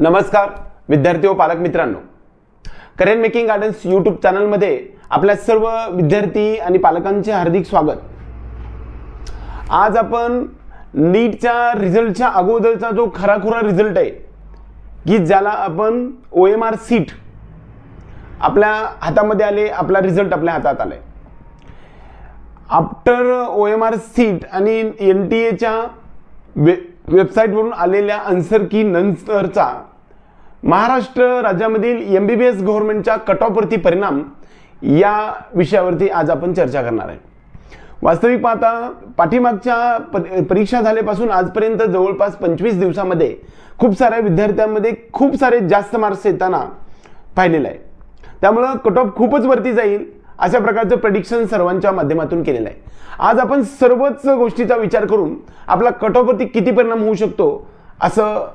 नमस्कार विद्यार्थी व पालक मित्रांनो. करेन मेकिंग गार्डन्स यूट्यूब चॅनलमध्ये आपल्या सर्व विद्यार्थी आणि पालकांचे हार्दिक स्वागत. आज आपण नीटच्या रिझल्टच्या अगोदरचा जो खराखुरा रिझल्ट आहे की ज्याला आपण ओ एम आर सीट आपल्या हातामध्ये आले आपला रिझल्ट आपल्या हातात आलाय. After O M R sheet आणि एन टी एच्या वे वेबसाईटवरून आलेल्या आन्सर की नंतरचा महाराष्ट्र राज्यामधील एम बी बी एस गव्हर्नमेंटच्या कट ऑफवरती परिणाम या विषयावरती आज आपण चर्चा करणार आहे. वास्तविक पाहता पाठीमागच्या परीक्षा झाल्यापासून आजपर्यंत जवळपास पंचवीस दिवसामध्ये खूप साऱ्या विद्यार्थ्यांमध्ये खूप सारे जास्त मार्क्स येताना पाहिलेलं आहे. त्यामुळं कट ऑफ खूपच वरती जाईल. अशा प्रकारचं प्रेडिक्शन सर्वांच्या माध्यमातून केलेलं आहे. आज आपण सर्वच गोष्टीचा विचार करून आपला कट किती परिणाम होऊ शकतो असं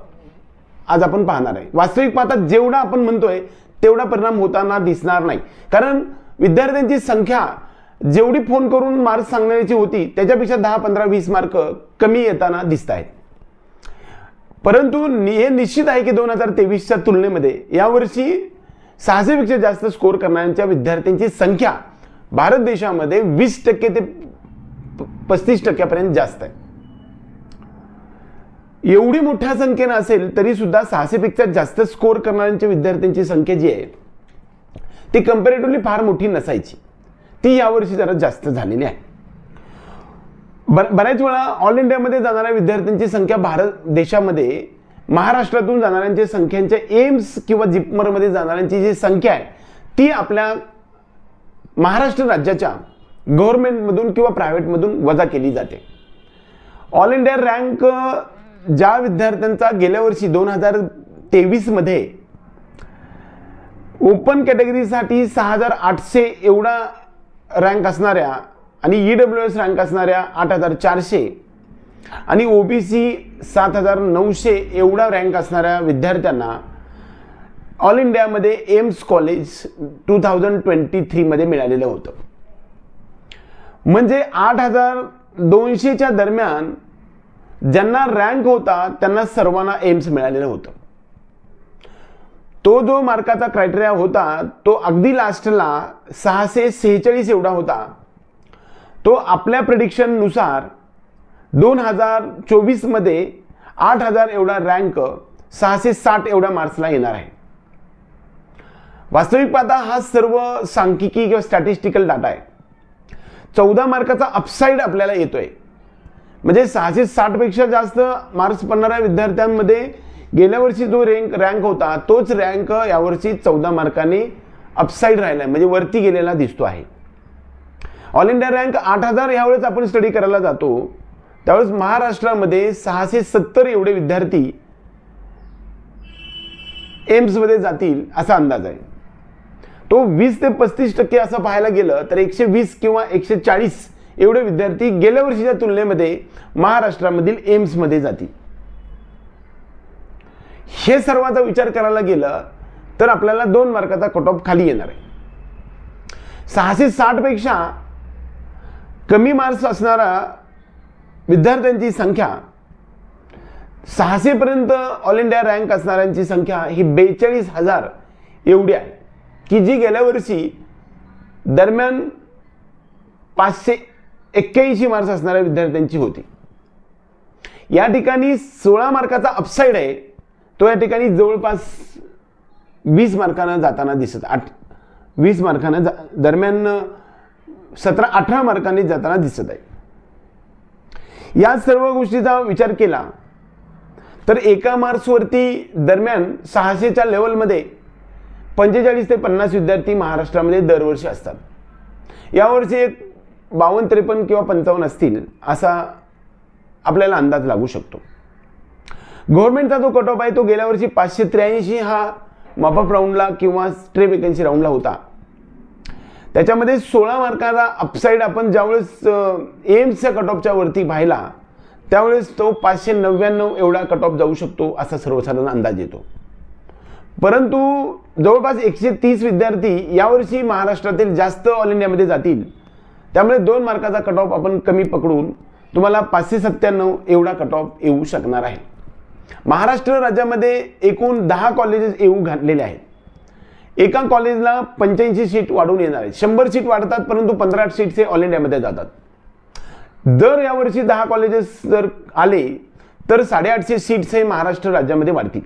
आज आपण पाहणार आहे. वास्तविक पाहता जेवढा आपण म्हणतोय तेवढा परिणाम होताना दिसणार नाही. कारण विद्यार्थ्यांची संख्या जेवढी फोन करून मार्क सांगण्याची होती त्याच्यापेक्षा दहा पंधरा वीस मार्क कमी येताना दिसत आहेत. परंतु हे निश्चित आहे की दोन हजार तेवीसच्या तुलनेमध्ये यावर्षी सहाशेपेक्षा जास्त स्कोर करणाऱ्यांच्या विद्यार्थ्यांची संख्या भारत देशामध्ये वीस टक्के ते पस्तीस टक्क्यापर्यंत जास्त आहे. एवढी मोठ्या संख्येनं असेल तरी सुद्धा सहाशेपेक्षा जास्त स्कोर करणाऱ्यांच्या विद्यार्थ्यांची संख्या जी आहे ती कम्पॅरेटिव्हली फार मोठी नसायची. ती यावर्षी जरा जास्त झालेली आहे. बर बऱ्याच वेळा ऑल इंडियामध्ये जाणाऱ्या विद्यार्थ्यांची संख्या भारत देशामध्ये महाराष्ट्रातून जाणाऱ्यांच्या संख्यांच्या एम्स किंवा जिपमरमध्ये जाणाऱ्यांची जी संख्या आहे ती आपल्या महाराष्ट्र राज्याच्या गव्हर्नमेंटमधून किंवा प्रायव्हेटमधून वजा केली जाते. ऑल इंडिया रँक ज्या विद्यार्थ्यांचा गेल्या वर्षी दोन हजार तेवीसमध्ये ओपन कॅटेगरीसाठी सहा हजार आठशे एवढा रँक असणाऱ्या आणि ई डब्ल्यू एस रँक असणाऱ्या आठ हजार चारशे आणि ओबीसी सात हजार नऊशे एवढा रँक असणाऱ्या विद्यार्थ्यांना ऑल इंडियामध्ये AIIMS college two thousand twenty थ्रीमध्ये मिळालेलं होतं. म्हणजे आठ हजार दोनशेच्या दरम्यान ज्यांना रँक होता त्यांना सर्वांना एम्स मिळालेलं होतं. तो जो मार्काचा क्रायटेरिया होता तो अगदी लास्टला सहाशे सेहेचाळीस एवढा होता. तो आपल्या प्रेडिक्शननुसार दोन हजार चोवीसमध्ये आठ हजार एवढा रँक सहाशे साठ एवढ्या मार्क्सला येणार आहे. वास्तविक पाहता हा सर्व सांख्यिकी किंवा स्टॅटिस्टिकल डाटा आहे. चौदा मार्काचा अपसाईड आपल्याला येतोय. म्हणजे सहाशे साठपेक्षा जास्त मार्क्स पडणाऱ्या विद्यार्थ्यांमध्ये गेल्या वर्षी जो रँक रँक होता तोच रँक यावर्षी चौदा मार्काने अपसाईड राहिला म्हणजे वरती गेलेला दिसतो आहे. ऑल इंडिया रँक आठ हजार यावेळेस आपण स्टडी करायला जातो. त्यावेळेस महाराष्ट्रामध्ये सहाशे सत्तर एवढे विद्यार्थी एम्समध्ये जातील असा अंदाज आहे. तो वीस ते पस्तीस टक्के असं पाहायला गेलं तर एकशे वीस किंवा एकशे चाळीस एवढे विद्यार्थी गेल्या वर्षीच्या तुलनेमध्ये महाराष्ट्रामधील एम्समध्ये जातील. हे सर्वांचा विचार करायला गेलं तर आपल्याला दोन मार्काचा कट ऑफ खाली येणार आहे. सहाशे साठपेक्षा कमी मार्क्स असणारा विद्यार्थ्यांची संख्या. सहाशेपर्यंत ऑल इंडिया रँक असणाऱ्यांची संख्या ही बेचाळीस हजार एवढी आहे. की जी गेल्या वर्षी दरम्यान पाचशे एक्क्याऐंशी मार्क्स असणाऱ्या विद्यार्थ्यांची होती. या ठिकाणी सोळा मार्काचा अपसाईड आहे. तो या ठिकाणी जवळपास वीस मार्कानं जाताना दिसत आठ वीस मार्कानं जा दरम्यान सतरा अठरा मार्कांनी जाताना दिसत आहे. या सर्व गोष्टीचा विचार केला तर एका मार्क्सवरती दरम्यान सहाशेच्या लेवलमध्ये पंचेचाळीस ते पन्नास विद्यार्थी महाराष्ट्रामध्ये दरवर्षी असतात. यावर्षी एक बावन्न त्रेपन्न किंवा पंचावन्न असतील असा आपल्याला अंदाज लागू शकतो. गव्हर्नमेंटचा जो कट ऑफ आहे तो गेल्या वर्षी पाचशे त्र्याऐंशी हा मॉपअप राऊंडला किंवा स्ट्रे वेकन्सी राऊंडला होता. त्याच्यामध्ये सोळा मार्काचा अपसाईड आपण ज्यावेळेस एम्सच्या कट ऑफच्या वरती पाहिला त्यावेळेस तो पाचशे नव्याण्णव एवढा कट ऑफ जाऊ शकतो असा सर्वसाधारण अंदाज येतो. परंतु जवळपास एकशे तीस विद्यार्थी यावर्षी महाराष्ट्रातील जास्त ऑल इंडियामध्ये जातील. त्यामुळे दोन मार्काचा कट ऑफ आपण कमी पकडून तुम्हाला पाचशे सत्त्याण्णव एवढा कट ऑफ येऊ शकणार आहे. महाराष्ट्र राज्यामध्ये एकूण दहा कॉलेजेस येऊ घातलेले आहेत. एका कॉलेजला पंच्याऐंशी सीट वाढून येणार आहे शंभर सीट वाढतात परंतु पंधरा सीट्स हे ऑल इंडियामध्ये जातात. दर यावर्षी दहा कॉलेजेस जर आले तर साडेआठशे सीट्स हे महाराष्ट्र राज्यामध्ये वाढतील.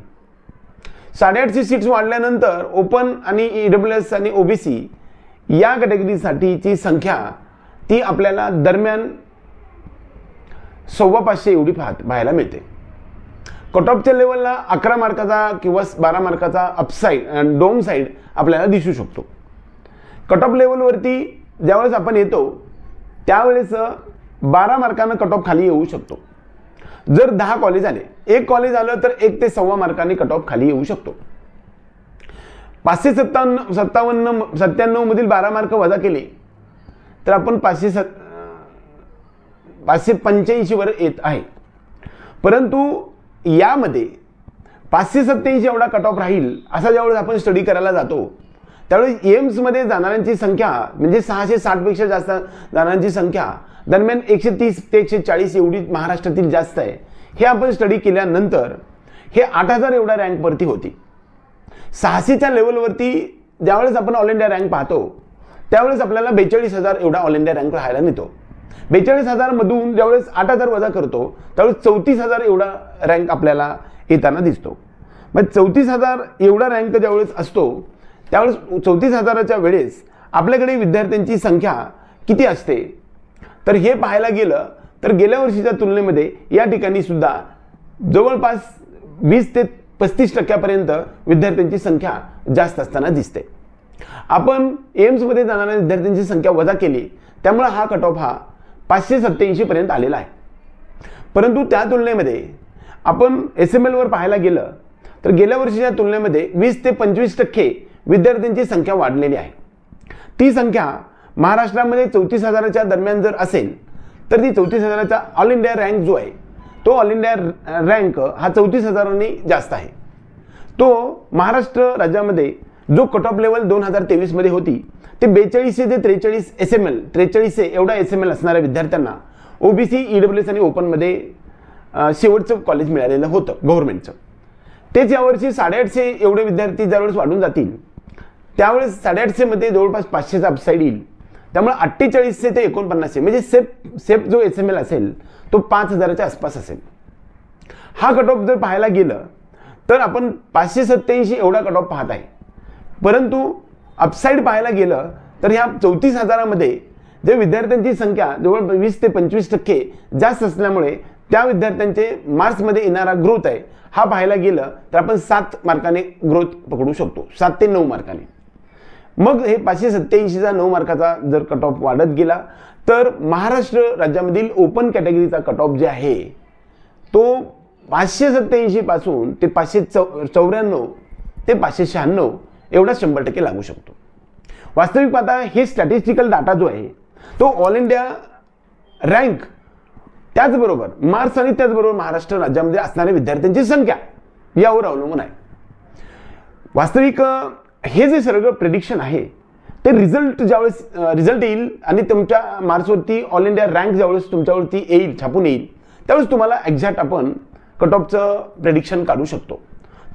साडेआठशे सीट्स वाढल्यानंतर ओपन आणि ई डब्ल्यू एस आणि ओबीसी या कॅटेगरीसाठीची संख्या ती आपल्याला दरम्यान सव्वा पाचशे एवढी पाहत पाहायला मिळते. कट ऑफच्या लेवलला अकरा मार्काचा किंवा बारा मार्काचा अपसाईड डोम साईड आपल्याला दिसू शकतो. कट ऑफ लेवलवरती ज्यावेळेस आपण येतो त्यावेळेस बारा मार्कानं कट ऑफ खाली येऊ शकतो. जर दहा कॉलेज आले एक कॉलेज आलं तर एक ते सव्वा मार्काने कट ऑफ खाली येऊ शकतो. पाचशे सत्तावन्न सत्तावन्न सत्त्याण्णवमधील बारा मार्क वजा केले तर आपण पाचशे सत् पाचशे पंच्याऐंशीवर येत आहे. परंतु यामध्ये पाचशे सत्त्याऐंशी एवढा कट ऑफ राहील असा ज्यावेळेस आपण स्टडी करायला जातो त्यावेळेस एम्समध्ये जाणाऱ्यांची संख्या म्हणजे सहाशे साठपेक्षा जास्त जाणाऱ्यांची संख्या दरम्यान एकशे तीस ते एकशे चाळीस एवढी महाराष्ट्रातील जास्त आहे. हे आपण स्टडी केल्यानंतर हे आठ हजार एवढ्या रँकवरती होती. सहाशेच्या लेवलवरती ज्यावेळेस आपण ऑल इंडिया रँक पाहतो त्यावेळेस आपल्याला बेचाळीस हजार एवढा ऑल इंडिया रँक राहायला मिळतो. बेचाळीस हजारमधून ज्यावेळेस आठ हजार वजा करतो त्यावेळेस चौतीस हजार एवढा रँक आपल्याला येताना दिसतो. मग चौतीस हजार एवढा रँक ज्यावेळेस असतो त्यावेळेस चौतीस हजाराच्या वेळेस आपल्याकडे विद्यार्थ्यांची संख्या किती असते? तर हे पाहायला गेलं तर गेल्या वर्षीच्या तुलनेमध्ये या ठिकाणी सुद्धा जवळपास वीस ते पस्तीस टक्क्यापर्यंत विद्यार्थ्यांची संख्या जास्त असताना दिसते. आपण एम्समध्ये जाणाऱ्या विद्यार्थ्यांची संख्या वजा केली त्यामुळे हा कट ऑफ हा पाचशे सत्त्याऐंशीपर्यंत आलेला आहे. परंतु त्या तुलनेमध्ये आपण एस एम एलवर पाहायला गेलं तर गेल्या वर्षीच्या तुलनेमध्ये वीस ते पंचवीस टक्के विद्यार्थ्यांची संख्या वाढलेली आहे. ती संख्या महाराष्ट्रामध्ये चौतीस हजाराच्या दरम्यान जर असेल तर ती चौतीस हजाराचा ऑल इंडिया रँक जो आहे तो ऑल इंडिया रँक हा चौतीस हजारांनी जास्त आहे. तो महाराष्ट्र राज्यामध्ये जो कट ऑफ लेवल दोन हजार तेवीसमध्ये होती ते बेचाळीसशे ते त्रेचाळीस एस एम एल त्रेचाळीसशे एवढा एस एम एल असणाऱ्या विद्यार्थ्यांना ओबीसी ई डब्ल्यू एस आणि ओपनमध्ये शेवटचं कॉलेज मिळालेलं होतं गव्हर्नमेंटचं तेच यावर्षी साडेआठशे एवढे विद्यार्थी ज्यावेळेस वाढून जातील त्यावेळेस साडेआठशेमध्ये जवळपास पाचशेचा अपसाईड येईल. त्यामुळे अठ्ठेचाळीसशे ते एकोणपन्नासशे म्हणजे सेफ सेफ जो एस एम एल असेल तो पाच हजाराच्या आसपास असेल. हा कट ऑफ जर पाहायला गेलं तर आपण पाचशे सत्याऐंशी एवढा कट ऑफ पाहत आहे. परंतु अपसाईड पाहायला गेलं तर ह्या चौतीस हजारामध्ये जे विद्यार्थ्यांची संख्या जवळ वीस ते पंचवीस टक्के जास्त असल्यामुळे त्या विद्यार्थ्यांचे मार्क्समध्ये येणारा ग्रोथ आहे. हा पाहायला गेलं तर आपण सात मार्काने ग्रोथ पकडू शकतो. सात ते नऊ मार्काने. मग हे पाचशे सत्त्याऐंशीचा नऊ मार्काचा जर कट ऑफ वाढत गेला तर महाराष्ट्र राज्यामधील ओपन कॅटेगरीचा कट ऑफ जे आहे तो पाचशे सत्त्याऐंशीपासून ते पाचशे चौ चौऱ्याण्णव ते पाचशे शहाण्णव एवढा शंभर टक्के लागू शकतो. वास्तविक पाहता हे स्टॅटिस्टिकल डाटा जो आहे तो ऑल इंडिया रँक त्याचबरोबर मार्क्स आणि त्याचबरोबर महाराष्ट्र राज्यामध्ये असणाऱ्या विद्यार्थ्यांची संख्या यावर अवलंबून आहे. वास्तविक हे जे सगळं प्रेडिक्शन आहे ते रिझल्ट ज्यावेळेस रिझल्ट येईल आणि तुमच्या मार्क्सवरती ऑल इंडिया रँक ज्यावेळेस तुमच्यावरती येईल छापून येईल त्यावेळेस तुम्हाला एक्झॅक्ट आपण कट ऑफचं प्रेडिक्शन काढू शकतो.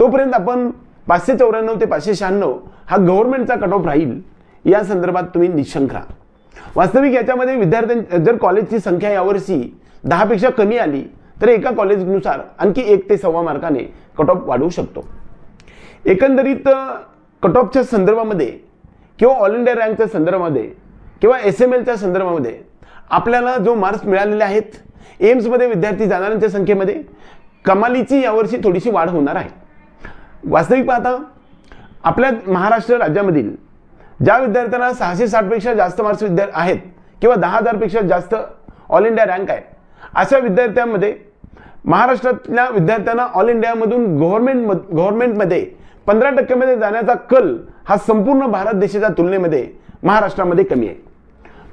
तोपर्यंत आपण पाचशे चौऱ्याण्णव ते पाचशे शहाण्णव हा गव्हर्नमेंटचा कट ऑफ राहील. या संदर्भात तुम्ही निशंक राहा. वास्तविक याच्यामध्ये विद्यार्थ्यां जर कॉलेजची संख्या यावर्षी दहापेक्षा कमी आली तर एका कॉलेजनुसार आणखी एक ते सव्वा मार्काने कट ऑफ वाढवू शकतो. एकंदरीत कट ऑफच्या संदर्भामध्ये किंवा ऑल इंडिया रँकच्या संदर्भामध्ये किंवा एस एम एलच्या संदर्भामध्ये आपल्याला जो मार्क्स मिळालेले आहेत एम्समध्ये विद्यार्थी जाणाऱ्यांच्या संख्येमध्ये कमालीची यावर्षी थोडीशी वाढ होणार आहे. वास्तविक पाहता आपल्या महाराष्ट्र राज्यामधील ज्या विद्यार्थ्यांना सहाशे साठपेक्षा जास्त मार्क्स विद्या आहेत किंवा दहा हजारपेक्षा जास्त ऑल इंडिया रँक आहे अशा विद्यार्थ्यांमध्ये महाराष्ट्रातल्या विद्यार्थ्यांना ऑल इंडियामधून गव्हर्नमेंट गव्हर्नमेंटमध्ये पंधरा टक्क्यामध्ये जाण्याचा कल हा संपूर्ण भारत देशाच्या तुलनेमध्ये महाराष्ट्रामध्ये कमी आहे.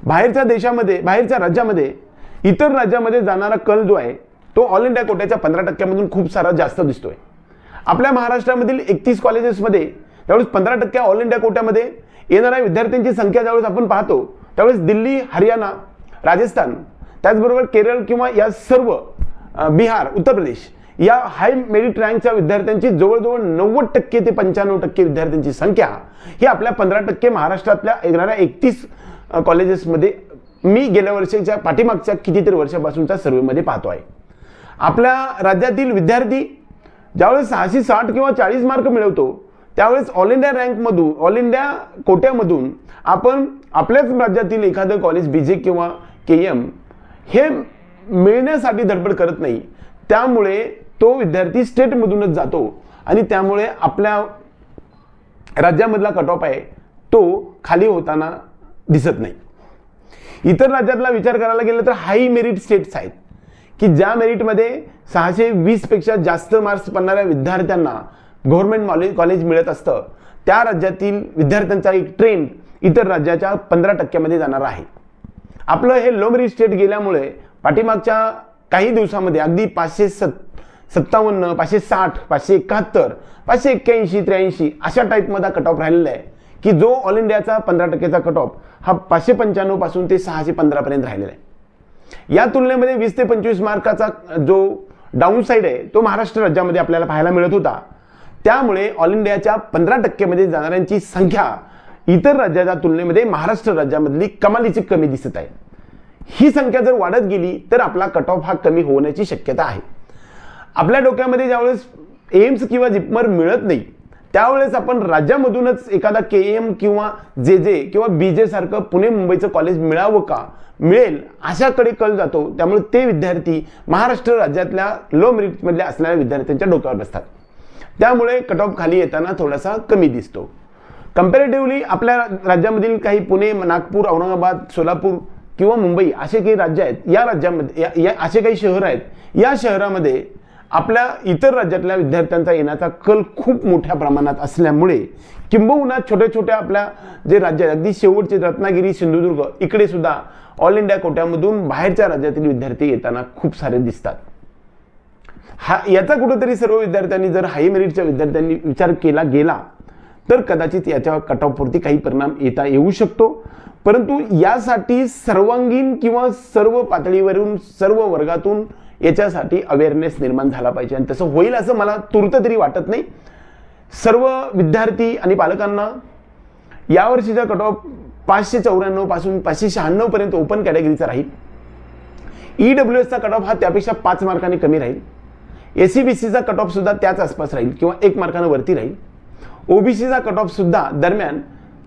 बाहेरच्या देशामध्ये बाहेरच्या राज्यामध्ये इतर राज्यामध्ये जाणारा कल जो आहे तो ऑल इंडिया कोट्याच्या पंधरा टक्क्यामधून खूप सारा जास्त दिसतोय. आपल्या महाराष्ट्रामधील एकतीस कॉलेजेसमध्ये त्यावेळेस पंधरा टक्के ऑल इंडिया कोट्यामध्ये येणाऱ्या विद्यार्थ्यांची संख्या ज्यावेळेस आपण पाहतो त्यावेळेस दिल्ली हरियाणा राजस्थान त्याचबरोबर केरळ किंवा या सर्व बिहार उत्तर प्रदेश या हाय मेरिट रँकच्या विद्यार्थ्यांची जवळजवळ नव्वद टक्के ते पंच्याण्णव टक्के विद्यार्थ्यांची संख्या ही आपल्या पंधरा टक्के महाराष्ट्रातल्या येणाऱ्या एकतीस कॉलेजेसमध्ये मी गेल्या वर्षीच्या पाठीमागच्या कितीतरी वर्षापासूनच्या सर्वेमध्ये पाहतो आहे. आपल्या राज्यातील विद्यार्थी ज्यावेळेस सहाशे साठ किंवा चाळीस मार्क मिळवतो त्यावेळेस ऑल इंडिया रँकमधून ऑल इंडिया कोट्यामधून आपण आपल्याच राज्यातील एखादं कॉलेज बी जे किंवा के एम हे मिळण्यासाठी धडपड करत नाही. त्यामुळे तो विद्यार्थी स्टेटमधूनच जातो आणि त्यामुळे आपल्या राज्यामधला कट ऑफ आहे तो खाली होताना दिसत नाही. इतर राज्यातला विचार करायला गेलं तर हाई मेरिट स्टेट्स आहेत. की ज्या मेरिटमध्ये सहाशे वीसपेक्षा जास्त मार्क्स पडणाऱ्या विद्यार्थ्यांना गव्हर्नमेंट मॉलेज कॉलेज मिळत असतं त्या राज्यातील विद्यार्थ्यांचा एक ट्रेंड इतर राज्याच्या पंधरा टक्क्यामध्ये जाणार आहे. आपलं हे लो मेरिट स्टेट गेल्यामुळे पाठीमागच्या काही दिवसामध्ये अगदी पाचशे सत् सत्तावन्न पाचशे साठ पाचशे एकाहत्तर पाचशे एक्क्याऐंशी त्र्याऐंशी अशा टाईपमध्ये कट ऑफ राहिलेला आहे की जो ऑल इंडियाचा पंधरा टक्केचा कट ऑफ हा पाचशे पंच्याण्णवपासून ते सहाशे पंधरापर्यंत राहिलेला आहे. या तुलनेमध्ये वीस ते पंचवीस मार्काचा जो डाऊन साईड आहे तो महाराष्ट्र राज्यामध्ये आपल्याला पाहायला मिळत होता. त्यामुळे ऑल इंडियाच्या पंधरा टक्केमध्ये जाणाऱ्यांची संख्या इतर राज्याच्या तुलनेमध्ये महाराष्ट्र राज्यामधली कमालीची कमी दिसत आहे. ही संख्या जर वाढत गेली तर आपला कट ऑफ हा कमी होण्याची शक्यता आहे. आपल्या डोक्यामध्ये ज्यावेळेस एम्स किंवा जिपमर मिळत नाही त्यावेळेस आपण राज्यामधूनच एखादा के एम किंवा जे जे किंवा बी जे सारखं पुणे मुंबईचं कॉलेज मिळावं का? मिळेल अशाकडे कल जातो. त्यामुळे ते विद्यार्थी महाराष्ट्र राज्यातल्या लो मेरिटमधल्या असणाऱ्या विद्यार्थ्यांच्या डोक्यावर बसतात. त्यामुळे कट ऑफ खाली येताना थोडासा कमी दिसतो. कम्पॅरेटिव्हली आपल्या राज्यामधील काही पुणे नागपूर औरंगाबाद सोलापूर किंवा मुंबई असे काही राज्य आहेत. या राज्यामध्ये या- या असे काही शहर आहेत. या शहरामध्ये आपल्या इतर राज्यातल्या विद्यार्थ्यांचा येण्याचा कल खूप मोठ्या प्रमाणात असल्यामुळे किंबहुना छोट्या छोट्या आपल्या जे राज्य अगदी शेवटचे रत्नागिरी सिंधुदुर्ग इकडे सुद्धा ऑल इंडिया कोट्यामधून बाहेरच्या राज्यातील विद्यार्थी येताना खूप सारे दिसतात. हा याचा कुठेतरी सर्व विद्यार्थ्यांनी जर हाय मेरिटच्या विद्यार्थ्यांनी विचार केला गेला तर कदाचित याच्या कट ऑफवरती काही परिणाम येता येऊ शकतो. परंतु यासाठी सर्वांगीण किंवा सर्व पातळीवरून सर्व वर्गातून याच्यासाठी अवेअरनेस निर्माण झाला पाहिजे. आणि तसं होईल असं मला तुर्त तरी वाटत नाही. सर्व विद्यार्थी आणि पालकांना यावर्षीचा कट ऑफ पाचशे चौऱ्याण्णवपासून पाचशे शहाण्णवपर्यंत ओपन कॅटेगरीचा राहील. ई डब्ल्यू एसचा कट ऑफ हा त्यापेक्षा पाच मार्कांनी कमी राहील. एस सी बी सीचा कट ऑफसुद्धा त्याच आसपास राहील किंवा एक मार्कानं वरती राहील. ओबीसीचा कट ऑफसुद्धा दरम्यान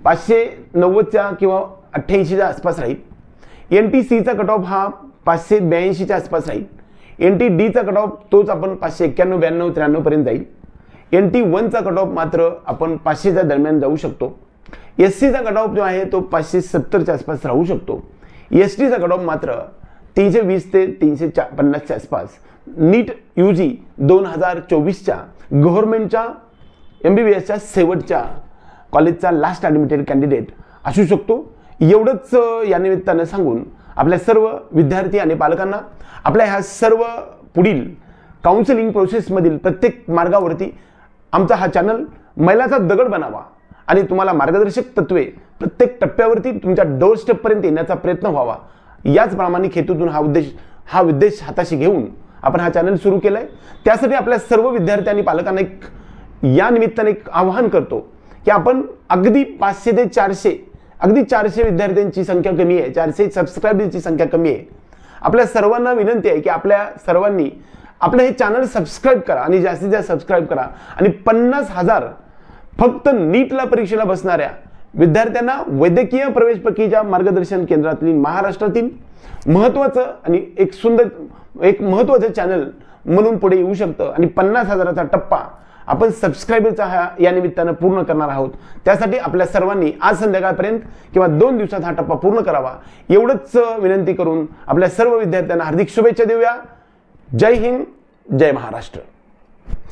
पाचशे नव्वदच्या किंवा अठ्ठ्याऐंशीच्या आसपास राहील. एन टी सीचा कट ऑफ हा पाचशे ब्याऐंशीच्या आसपास राहील. एन टी डीचा कट ऑफ तोच आपण पाचशे एक्क्याण्णव ब्याण्णव त्र्याण्णवपर्यंत जाईल. एन टी वनचा कट ऑफ मात्र आपण पाचशेच्या दरम्यान जाऊ शकतो. एस सीचा कट ऑफ जो आहे तो पाचशे सत्तरच्या आसपास राहू शकतो. एस टीचा कट ऑफ मात्र तीनशे वीस ते तीनशे चा पन्नासच्या आसपास. नीट यू जी दोन हजार चोवीसच्या गव्हर्नमेंटच्या एम बी बी एसच्या शेवटच्या कॉलेजचा लास्ट ॲडमिटेड कॅन्डिडेट असू शकतो. एवढंच या निमित्तानं सांगून आपल्या सर्व विद्यार्थी आणि पालकांना आपल्या ह्या सर्व पुढील काउन्सिलिंग प्रोसेसमधील प्रत्येक मार्गावरती आमचा हा चॅनल मैलाचा दगड बनावा आणि तुम्हाला मार्गदर्शक तत्वे प्रत्येक टप्प्यावरती तुमच्या डोर स्टेपपर्यंत येण्याचा प्रयत्न व्हावा. याच प्रामाणिक हेतूतून हा उद्देश हा उद्देश हाताशी घेऊन आपण हा चॅनल सुरू केला आहे त्यासाठी आपल्या सर्व विद्यार्थी आणि पालकांना एक या निमित्ताने एक आवाहन करतो की आपण अगदी पाचशे ते चारशे अगदी चारशे विद्यार्थ्यांची संख्या कमी आहे. चारशे सबस्क्रायबरची संख्या कमी आहे. आपल्या सर्वांना विनंती आहे की आपल्या सर्वांनी आपलं हे चॅनल सबस्क्राईब करा आणि जास्तीत जास्त सबस्क्राईब करा. आणि पन्नास हजार फक्त नीटला परीक्षेला बसणाऱ्या विद्यार्थ्यांना वैद्यकीय प्रवेश प्रक्रियेच्या मार्गदर्शन केंद्रातील महाराष्ट्रातील महत्त्वाचं आणि एक सुंदर एक महत्त्वाचं चॅनल म्हणून पुढे येऊ शकतं. आणि पन्नास हजाराचा टप्पा आपण सबस्क्रायबरचा हा या निमित्तानं पूर्ण करणार आहोत. त्यासाठी आपल्या सर्वांनी आज संध्याकाळपर्यंत किंवा दोन दिवसात हा टप्पा पूर्ण करावा. एवढंच विनंती करून आपल्या सर्व विद्यार्थ्यांना हार्दिक शुभेच्छा देऊया. जय हिंद जय महाराष्ट्र.